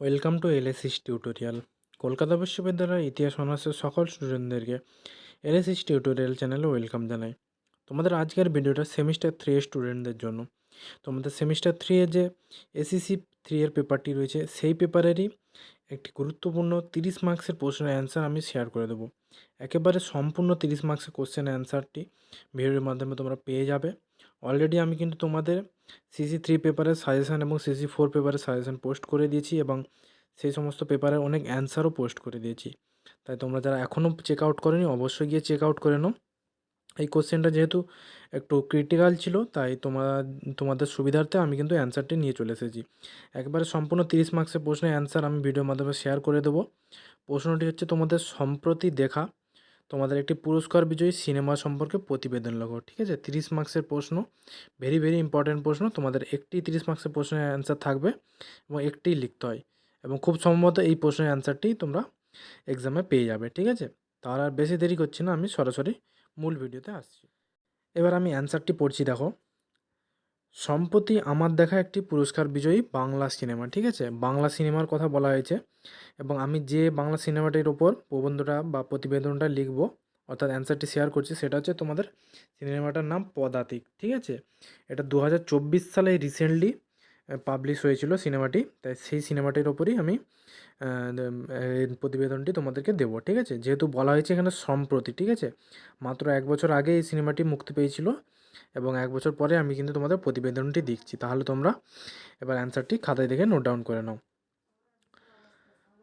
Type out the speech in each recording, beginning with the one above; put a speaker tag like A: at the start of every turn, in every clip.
A: Welcome to LSIS tutorial Kolkata বিশ্ববিদ্যালয়ের ইতিহাস অনার্সের সকল স্টুডেন্টদেরকে এলএসিস টিউটোরিয়াল চ্যানেলে ওয়েলকাম জানাই। তোমাদের আজকের ভিডিওটা সেমিস্টার থ্রি স্টুডেন্টদের জন্য। তোমাদের সেমিস্টার থ্রি এর যে এসিসি থ্রি এর পেপারটি রয়েছে, সেই পেপারেরই একটি গুরুত্বপূর্ণ তিরিশ মার্কসের প্রশ্নের অ্যান্সার আমি শেয়ার করে দেবো। একেবারে সম্পূর্ণ তিরিশ মার্কসের কোশ্চেন অ্যান্সারটি ভিডিওর মাধ্যমে তোমরা পেয়ে যাবে। অলরেডি আমি কিন্তু তোমাদের সিসি থ্রি পেপারের সাজেশান এবং সিসি ফোর পেপারের সাজেশান পোস্ট করে দিয়েছি এবং সেই সমস্ত পেপারের অনেক অ্যান্সারও পোস্ট করে দিয়েছি। তাই তোমরা যারা এখনও চেক আউট করেনি, অবশ্যই গিয়ে চেক আউট করে নাও। এই কোশ্চেনটা যেহেতু একটু ক্রিটিক্যাল ছিল, তাই তোমার তোমাদের সুবিধার্থে আমি কিন্তু অ্যান্সারটি নিয়ে চলে এসেছি। একবারে সম্পূর্ণ তিরিশ মার্কসের প্রশ্নের অ্যান্সার আমি ভিডিওর মাধ্যমে শেয়ার করে দেবো। প্রশ্নটি হচ্ছে, তোমাদের সম্প্রতি দেখা তোমাদের একটি পুরস্কার বিজয়ী সিনেমা সম্পর্কে প্রতিবেদন লেখো, ঠিক আছে? তিরিশ মার্কসের প্রশ্ন ভেরি ভেরি ইম্পর্ট্যান্ট প্রশ্ন। তোমাদের একটি তিরিশ মার্ক্সের প্রশ্নের অ্যান্সার থাকবে এবং একটি লিখতে হয় এবং খুব সম্ভবত এই প্রশ্নের অ্যান্সারটি তোমরা এক্সামে পেয়ে যাবে, ঠিক আছে? তার আর বেশি দেরি করছি না, আমি সরাসরি মূল ভিডিওতে আসছি। এবার আমি অ্যান্সারটি পড়ছি, দেখো। সম্প্রতি আমার দেখা একটি পুরস্কার বিজয়ী বাংলা সিনেমা, ঠিক আছে? বাংলা সিনেমার কথা বলা হয়েছে এবং আমি যে বাংলা সিনেমাটির ওপর প্রবন্ধটা বা প্রতিবেদনটা লিখব, অর্থাৎ অ্যান্সারটি শেয়ার করছি, সেটা হচ্ছে তোমাদের সিনেমাটার নাম পদাতিক, ঠিক আছে? এটা দু হাজার চব্বিশ সালে রিসেন্টলি পাবলিশ হয়েছিল সিনেমাটি, তাই সেই সিনেমাটির ওপরই আমি প্রতিবেদনটি তোমাদেরকে দেবো, ঠিক আছে? যেহেতু বলা হয়েছে এখানে সম্প্রতি, ঠিক আছে? মাত্র এক বছর আগে এই সিনেমাটি মুক্তি পেয়েছিল এবং এক বছর পরে আমি কিন্তু তোমাদের প্রতিবেদনটি দিচ্ছি তাহলে তোমরা এবার অ্যান্সারটি খাতায় দেখে নোট ডাউন করে নাও।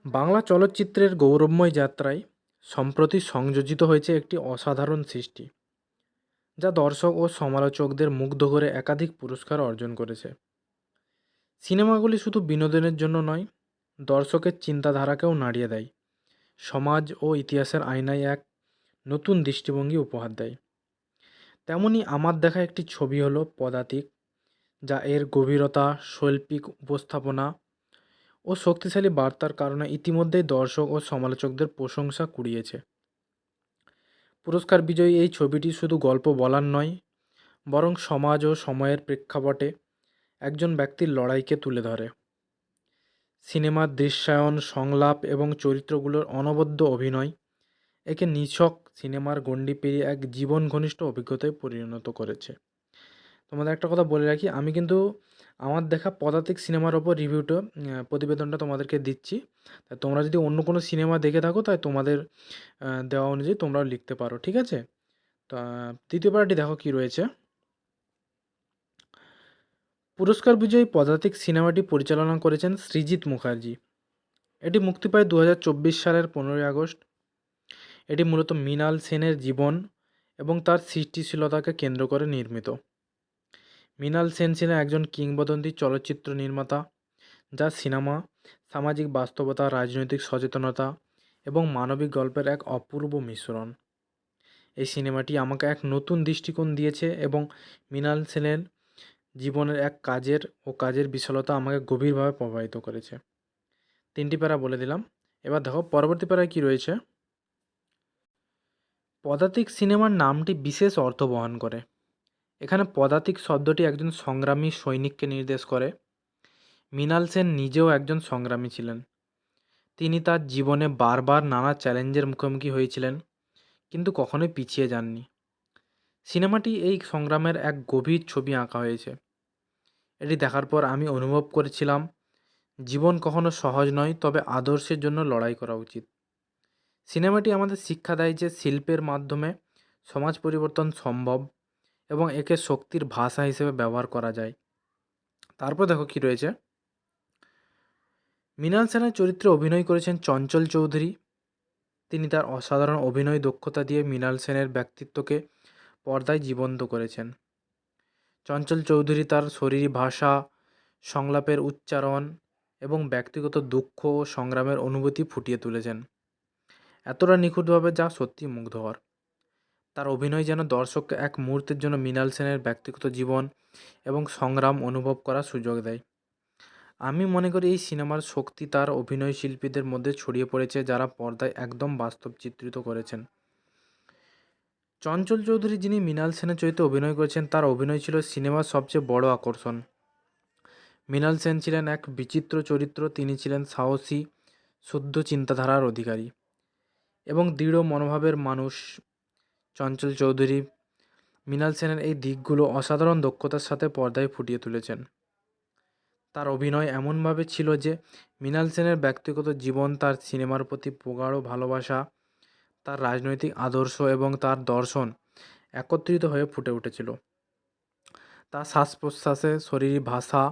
A: বাংলা চলচ্চিত্রের গৌরবময় যাত্রায় সম্প্রতি সংযোজিত হয়েছে একটি অসাধারণ সৃষ্টি, যা দর্শক ও সমালোচকদের মুগ্ধ করে একাধিক পুরস্কার অর্জন করেছে। সিনেমাগুলি শুধু বিনোদনের জন্য নয়, দর্শকের চিন্তাধারাকেও নাড়িয়ে দেয়। সমাজ ও ইতিহাসের আয়নায় এক নতুন দৃষ্টিভঙ্গি উপহার দেয়। তেমনি আমার দেখা একটি ছবি হলো পদাতিক, যা এর গভীরতা, শৈল্পিক উপস্থাপনা ও শক্তিশালী বার্তার কারণে ইতিমধ্যেই দর্শক ও সমালোচকদের প্রশংসা কুড়িয়েছে। পুরস্কার বিজয়ী এই ছবিটি শুধু গল্প বলার নয়, বরং সমাজ ও সময়ের প্রেক্ষাপটে একজন ব্যক্তির লড়াইকে তুলে ধরে। সিনেমার দৃশ্যায়ন, সংলাপ এবং চরিত্রগুলোর অনবদ্য অভিনয় একে নিছক সিনেমার গণ্ডি পেরিয়ে এক জীবন ঘনিষ্ঠ অভিজ্ঞতায় পরিণত করেছে। তোমাদের একটা কথা বলে রাখি, আমি কিন্তু আমার দেখা পদাতিক সিনেমার ওপর রিভিউটা প্রতিবেদনটা তোমাদেরকে দিচ্ছি। তাই তোমরা যদি অন্য কোনো সিনেমা দেখে থাকো, তাই তোমাদের দেওয়া অনুযায়ী তোমরাও লিখতে পারো, ঠিক আছে? তা তৃতীয় পার্টি দেখো কি রয়েছে। পুরস্কার বিজয়ী পদাতিক সিনেমাটি পরিচালনা করেছেন সৃজিত মুখার্জি। এটি মুক্তি পায় দু হাজার চব্বিশ সালের পনেরোই আগস্ট। এটি মূলত মৃণাল সেনের জীবন এবং তার সৃষ্টিশীলতাকে কেন্দ্র করে নির্মিত। মৃণাল সেন ছিলেন একজন কিংবদন্তি চলচ্চিত্র নির্মাতা, যা সিনেমা, সামাজিক বাস্তবতা, রাজনৈতিক সচেতনতা এবং মানবিক গল্পের এক অপূর্ব মিশ্রণ। এই সিনেমাটি আমাকে এক নতুন দৃষ্টিকোণ দিয়েছে এবং মৃণাল সেনের জীবনের এক কাজের ও কাজের বিশালতা আমাকে গভীরভাবে প্রভাবিত করেছে। তিনটি প্যারা বলে দিলাম। এবার দেখো, পরবর্তী প্যারায় কী রয়েছে? পদাতিক সিনেমার নামটি বিশেষ অর্থ বহন করে। এখানে পদাতিক শব্দটি একজন সংগ্রামী সৈনিককে নির্দেশ করে। মৃণাল সেন নিজেও একজন সংগ্রামী ছিলেন। তিনি তার জীবনে বারবার নানা চ্যালেঞ্জের মুখোমুখি হয়েছিলেন, কিন্তু কখনোই পিছিয়ে যাননি। সিনেমাটি এই সংগ্রামের এক গভীর ছবি আঁকা হয়েছে। এটি দেখার পর আমি অনুভব করেছিলাম, জীবন কখনো সহজ নয়, তবে আদর্শের জন্য লড়াই করা উচিত। সিনেমাটি আমাদের শিক্ষা দেয় যে শিল্পের মাধ্যমে সমাজ পরিবর্তন সম্ভব এবং একে শক্তির ভাষা হিসেবে ব্যবহার করা যায়। তারপর দেখো কি রয়েছে। মৃণাল সেনের চরিত্রে অভিনয় করেছেন চঞ্চল চৌধুরী। তিনি তার অসাধারণ অভিনয় দক্ষতা দিয়ে মৃণাল সেনের ব্যক্তিত্বকে পর্দায় জীবন্ত করেছেন। চঞ্চল চৌধুরী তার শরীরী ভাষা, সংলাপের উচ্চারণ এবং ব্যক্তিগত দুঃখ ও সংগ্রামের অনুভূতি ফুটিয়ে তুলেছেন। এতটা নিখুঁতভাবে যা সত্যি মুগ্ধকর। তার অভিনয় যেন দর্শককে এক মুহূর্তের জন্য মৃণাল সেনের ব্যক্তিগত জীবন এবং সংগ্রাম অনুভব করার সুযোগ দেয়। আমি মনে করি এই সিনেমার শক্তি তার অভিনয় শিল্পীদের মধ্যে ছড়িয়ে পড়েছে যারা পর্দায় একদম বাস্তব চিত্রিত করেছেন। চঞ্চল চৌধুরী যিনি মৃণাল সেনের চরিত্রে অভিনয় করেছেন, তার অভিনয় ছিল সিনেমার সবচেয়ে বড় আকর্ষণ। মৃণাল সেন ছিলেন এক বিচিত্র চরিত্র, তিনি ছিলেন সাহসী, শুদ্ধ চিন্তাধারার অধিকারী। এবং দৃঢ় মনোভাবের মানুষ। চঞ্চল চৌধুরী, মৃণাল সেনের এই দিকগুলো অসাধারণ দক্ষতার সাথে পর্দায় ফুটিয়ে তুলেছেন। তার অভিনয় এমনভাবে ছিল যে, মৃণাল সেনের ব্যক্তিগত জীবন, তার সিনেমার প্রতি প্রগাঢ় ভালোবাসা, তার রাজনৈতিক আদর্শ এবং তার দর্শন একত্রিত হয়ে ফুটে উঠেছিল। তার শ্বাস প্রশ্বাসে শরীরী ভাষা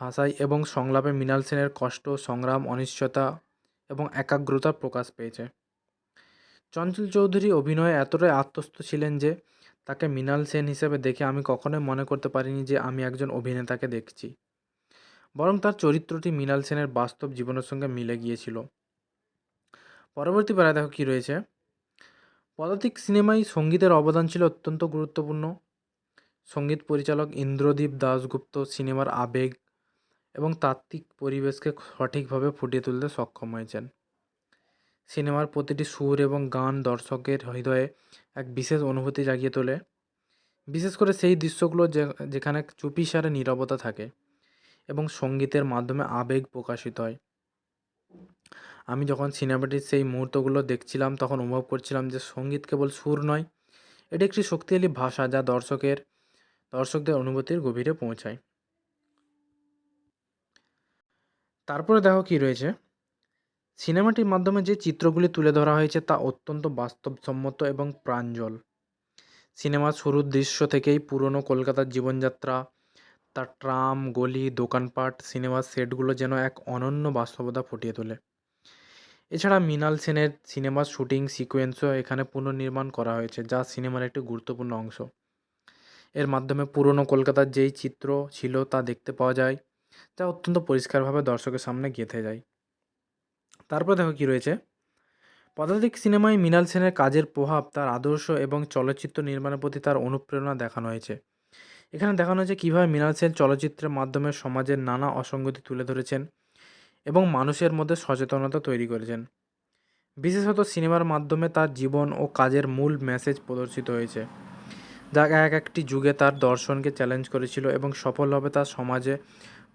A: ভাষায় এবং সংলাপে মৃণাল সেনের কষ্ট, সংগ্রাম, অনিশ্চয়তা এবং একাগ্রতা প্রকাশ পেয়েছে। চঞ্চল চৌধুরী অভিনয়ে এতটাই আত্মস্থ ছিলেন যে তাকে মৃণাল সেন হিসেবে দেখে আমি কখনোই মনে করতে পারিনি যে আমি একজন অভিনেতাকে দেখছি। বরং তার চরিত্রটি মৃণাল সেনের বাস্তব জীবনের সঙ্গে মিলে গিয়েছিল। পরবর্তী বেলায় দেখো কী রয়েছে? পদাতিক সিনেমায় সঙ্গীতের অবদান ছিল অত্যন্ত গুরুত্বপূর্ণ। সংগীত পরিচালক ইন্দ্রদীপ দাশগুপ্ত সিনেমার আবেগ এবং তাত্ত্বিক পরিবেশকে সঠিকভাবে ফুটিয়ে তুলতে সক্ষম হয়েছেন। সিনেমার প্রতিটি সুর এবং গান দর্শকের হৃদয়ে এক বিশেষ অনুভূতি জাগিয়ে তোলে। বিশেষ করে সেই দৃশ্যগুলো যেখানে চুপিসারে নীরবতা থাকে এবং সঙ্গীতের মাধ্যমে আবেগ প্রকাশিত হয়। আমি যখন সিনেমাটির সেই মুহূর্তগুলো দেখছিলাম, তখন অনুভব করছিলাম যে সংগীত কেবল সুর নয়, এটি একটি শক্তিশালী ভাষা যা দর্শকের, দর্শকদের অনুভূতির গভীরে পৌঁছায়। তারপরে দেখো কি রয়েছে। সিনেমাটির মাধ্যমে যে চিত্রগুলি তুলে ধরা হয়েছে তা অত্যন্ত বাস্তবসম্মত এবং প্রাঞ্জল। সিনেমার শুরুর দৃশ্য থেকেই পুরনো কলকাতার জীবনযাত্রা, তার ট্রাম, গলি, দোকানপাট সিনেমার সেটগুলো যেন এক অনন্য বাস্তবতা ফুটিয়ে তোলে। এছাড়া মৃণাল সেনের সিনেমার শুটিং সিকোয়েন্সও এখানে পুনর্নির্মাণ করা হয়েছে, যা সিনেমার একটি গুরুত্বপূর্ণ অংশ। এর মাধ্যমে পুরনো কলকাতার যেই চিত্র ছিল তা দেখতে পাওয়া যায়, যা অত্যন্ত পরিষ্কারভাবে দর্শকের সামনে গেঁথে যায়। তারপর দেখো কি রয়েছে। পদাতিক সিনেমায় মৃণাল সেনের কাজের প্রভাব, তার আদর্শ এবং চলচ্চিত্র নির্মাণের প্রতি তার অনুপ্রেরণা দেখানো হয়েছে। এখানে দেখানো হয়েছে কীভাবে মৃণাল সেন চলচ্চিত্রের মাধ্যমে সমাজের নানা অসঙ্গতি তুলে ধরেছেন এবং মানুষের মধ্যে সচেতনতা তৈরি করেছেন। বিশেষত সিনেমার মাধ্যমে তার জীবন ও কাজের মূল মেসেজ প্রদর্শিত হয়েছে, যা এক একটি যুগে তার দর্শনকে চ্যালেঞ্জ করেছিল এবং সফলভাবে তার সমাজে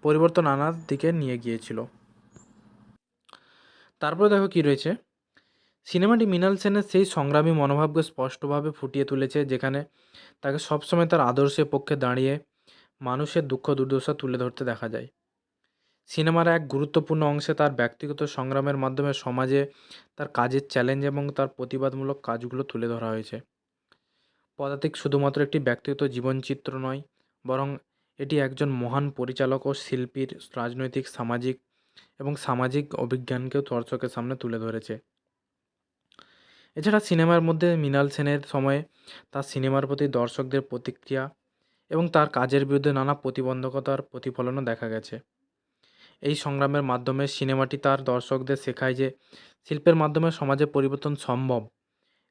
A: পরিবর্তন আনার দিকে নিয়ে গিয়েছিল। তারপরে দেখো কি রয়েছে? সিনেমাটি মৃণাল সেনের সেই সংগ্রামী মনোভাবকে স্পষ্টভাবে ফুটিয়ে তুলেছে, যেখানে তাকে সবসময় তার আদর্শের পক্ষে দাঁড়িয়ে মানুষের দুঃখ দুর্দশা তুলে ধরতে দেখা যায়। সিনেমার এক গুরুত্বপূর্ণ অংশে তার ব্যক্তিগত সংগ্রামের মাধ্যমে সমাজে তার কাজের চ্যালেঞ্জ এবং তার প্রতিবাদমূলক কাজগুলো তুলে ধরা হয়েছে। পদাতিক শুধুমাত্র একটি ব্যক্তিগত জীবনচিত্র নয়, বরং এটি একজন মহান পরিচালক ও শিল্পীর রাজনৈতিক, সামাজিক এবং সামাজিক অভিজ্ঞানকেও দর্শকের সামনে তুলে ধরেছে। এছাড়া সিনেমার মধ্যে মৃণাল সেনের সময়ে তার সিনেমার প্রতি দর্শকদের প্রতিক্রিয়া এবং তার কাজের বিরুদ্ধে নানা প্রতিবন্ধকতার প্রতিফলনও দেখা গেছে। এই সংগ্রামের মাধ্যমে সিনেমাটি তার দর্শকদের শেখায় যে শিল্পের মাধ্যমে সমাজে পরিবর্তন সম্ভব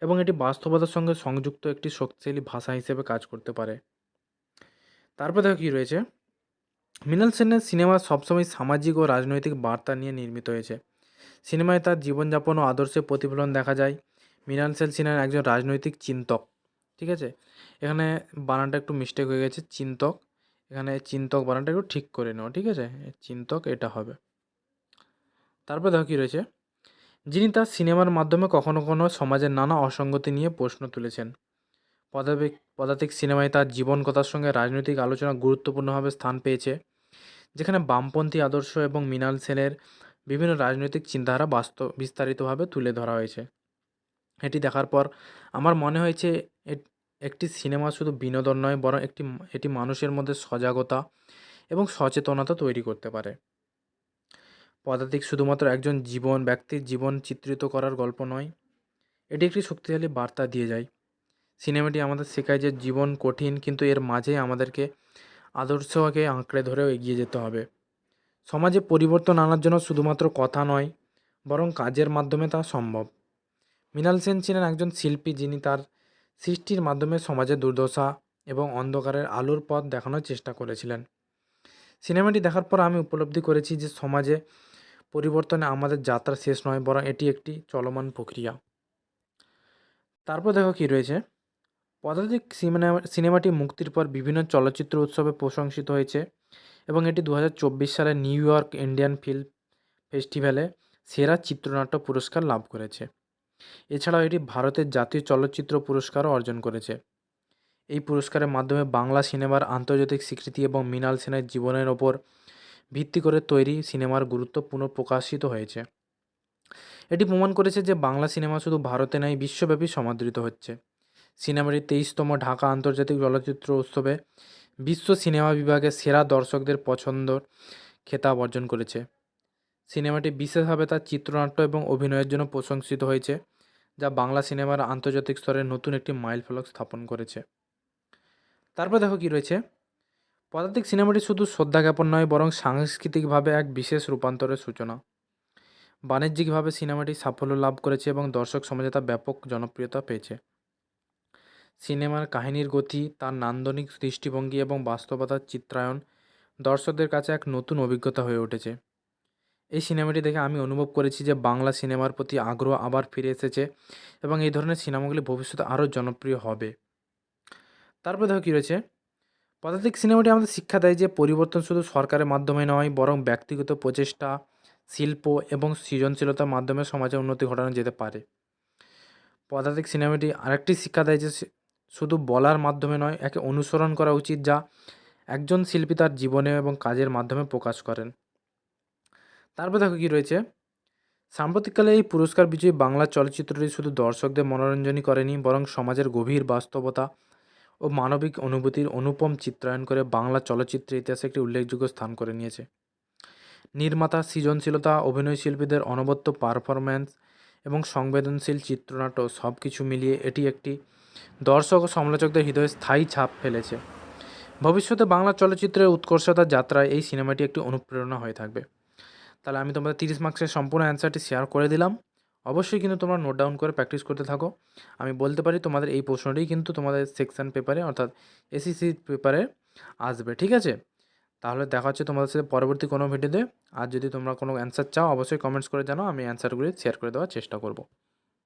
A: এবং এটি বাস্তবতার সঙ্গে সংযুক্ত একটি শক্তিশালী ভাষা হিসেবে কাজ করতে পারে। তারপর দেখো কী রয়েছে? মৃণাল সেনের সিনেমা সবসময় সামাজিক ও রাজনৈতিক বার্তা নিয়ে নির্মিত হয়েছে। সিনেমায় তার জীবনযাপন ও আদর্শের প্রতিফলন দেখা যায়। মৃণাল সেন ছিলেন একজন রাজনৈতিক চিন্তক, ঠিক আছে? এখানে বানানটা একটু মিস্টেক হয়ে গেছে, চিন্তক। এখানে চিন্তক বানানটা একটু ঠিক করে নেওয়া ঠিক আছে? চিন্তক এটা হবে। তারপর দেখো কী রয়েছে? যিনি তার সিনেমার মাধ্যমে কখনো কখনো সমাজের নানা অসঙ্গতি নিয়ে প্রশ্ন তুলেছেন। পদাতিক পদাতিক সিনেমায় তার জীবন কথার সঙ্গে রাজনৈতিক আলোচনা গুরুত্বপূর্ণভাবে স্থান পেয়েছে। যেখানে বামপন্থী আদর্শ এবং মৃণাল সেনের বিভিন্ন রাজনৈতিক চিন্তাধারা বাস্তব, বিস্তারিতভাবে তুলে ধরা হয়েছে। এটি দেখার পর আমার মনে হয়েছে একটি সিনেমা শুধু বিনোদন নয়, বরং একটি, এটি মানুষের মধ্যে সজাগতা এবং সচেতনতা তৈরি করতে পারে। পদাতিক শুধুমাত্র একজন জীবন, ব্যক্তির জীবন চিত্রিত করার গল্প নয়, এটি একটি শক্তিশালী বার্তা দিয়ে যায়। সিনেমাটি আমাদের শেখায় যে জীবন কঠিন, কিন্তু এর মাঝে আমাদেরকে আদর্শকে আঁকড়ে ধরেও এগিয়ে যেতে হবে। সমাজে পরিবর্তন আনার জন্য শুধুমাত্র কথা নয়, বরং কাজের মাধ্যমে তা সম্ভব। মৃণাল সেন ছিলেন একজন শিল্পী যিনি তার সৃষ্টির মাধ্যমে সমাজের দুর্দশা এবং অন্ধকারের আলোর পথ দেখানোর চেষ্টা করেছিলেন। সিনেমাটি দেখার পর আমি উপলব্ধি করেছি যে সমাজে পরিবর্তনে আমাদের যাত্রা শেষ নয়, বরং এটি একটি চলমান প্রক্রিয়া। তারপর দেখো কী রয়েছে। পদাতিক সিনেমা, সিনেমাটি মুক্তির পর বিভিন্ন চলচ্চিত্র উৎসবে প্রশংসিত হয়েছে এবং এটি দু হাজার চব্বিশ সালে নিউ ইয়র্ক ইন্ডিয়ান ফিল্ম ফেস্টিভ্যালে সেরা চিত্রনাট্য পুরস্কার লাভ করেছে। এছাড়াও এটি ভারতের জাতীয় চলচ্চিত্র পুরস্কারও অর্জন করেছে। এই পুরস্কারের মাধ্যমে বাংলা সিনেমার আন্তর্জাতিক স্বীকৃতি এবং মৃণাল সেনের জীবনের ওপর ভিত্তি করে তৈরি সিনেমার গুরুত্ব পুনঃপ্রকাশিত হয়েছে। এটি প্রমাণ করেছে যে বাংলা সিনেমা শুধু ভারতে নয়, বিশ্বব্যাপী সমাদৃত হচ্ছে। সিনেমাটি তেইশতম ঢাকা আন্তর্জাতিক চলচ্চিত্র উৎসবে বিশ্ব সিনেমা বিভাগে সেরা দর্শকদের পছন্দর খেতাব অর্জন করেছে। সিনেমাটি বিশেষভাবে তার চিত্রনাট্য এবং অভিনয়ের জন্য প্রশংসিত হয়েছে, যা বাংলা সিনেমার আন্তর্জাতিক স্তরে নতুন একটি মাইলফলক স্থাপন করেছে। তারপর দেখো কী রয়েছে। পদাতিক সিনেমাটি শুধু শ্রদ্ধা জ্ঞাপন নয়, বরং সাংস্কৃতিকভাবে এক বিশেষ রূপান্তরের সূচনা। বাণিজ্যিকভাবে সিনেমাটি সাফল্য লাভ করেছে এবং দর্শক সমাজে তা ব্যাপক জনপ্রিয়তা পেয়েছে। সিনেমার কাহিনীর গতি, তার নান্দনিক দৃষ্টিভঙ্গি এবং বাস্তবতার চিত্রায়ন দর্শকদের কাছে এক নতুন অভিজ্ঞতা হয়ে উঠেছে। এই সিনেমাটি দেখে আমি অনুভব করেছি যে বাংলা সিনেমার প্রতি আগ্রহ আবার ফিরে এসেছে এবং এই ধরনের সিনেমাগুলি ভবিষ্যতে আরও জনপ্রিয় হবে। তারপর দেখো কী রয়েছে? পদাতিক সিনেমাটি আমাদের শিক্ষা দেয় যে পরিবর্তন শুধু সরকারের মাধ্যমে নয়, বরং ব্যক্তিগত প্রচেষ্টা, শিল্প এবং সৃজনশীলতার মাধ্যমে সমাজে উন্নতি ঘটানো যেতে পারে। পদাতিক সিনেমাটি আরেকটি শিক্ষা দেয় যে শুধু বলার মাধ্যমে নয়, একে অনুসরণ করা উচিত যা একজন শিল্পী তার জীবনে এবং কাজের মাধ্যমে প্রকাশ করেন। তারপর দেখো কী রয়েছে। সাম্প্রতিককালে এই পুরস্কার বিজয়ী বাংলা চলচ্চিত্রটি শুধু দর্শকদের মনোরঞ্জনই করেনি, বরং সমাজের গভীর বাস্তবতা ও মানবিক অনুভূতির অনুপম চিত্রায়ন করে বাংলা চলচ্চিত্রের ইতিহাসে একটি উল্লেখযোগ্য স্থান করে নিয়েছে। নির্মাতা, সৃজনশীলতা, অভিনয় শিল্পীদের অনবদ্য পারফরম্যান্স এবং সংবেদনশীল চিত্রনাট্য সব কিছু মিলিয়ে এটি একটি দর্শক ও সমালোচকদের হৃদয়ে স্থায়ী ছাপ ফেলেছে। ভবিষ্যতে বাংলা চলচ্চিত্রের উৎকর্ষতার যাত্রায় এই সিনেমাটি একটি অনুপ্রেরণা হয়ে থাকবে। তাহলে আমি তোমাদের তিরিশ মার্কসের সম্পূর্ণ অ্যান্সারটি শেয়ার করে দিলাম। অবশ্যই কিন্তু তোমরা নোট ডাউন করে প্র্যাকটিস করতে থাকো। আমি বলতে পারি তোমাদের এই প্রশ্নটি কিন্তু তোমাদের সেকশন পেপারে অর্থাৎ এসিসি পেপারে আসবে, ঠিক আছে? তাহলে দেখা হচ্ছে তোমাদের সাথে পরবর্তী কোনো ভিডিওতে। আর যদি তোমরা কোনো অ্যান্সার চাও, অবশ্যই কমেন্টস করে জানাও, আমি অ্যান্সারগুলি শেয়ার করে দেওয়ার চেষ্টা করব।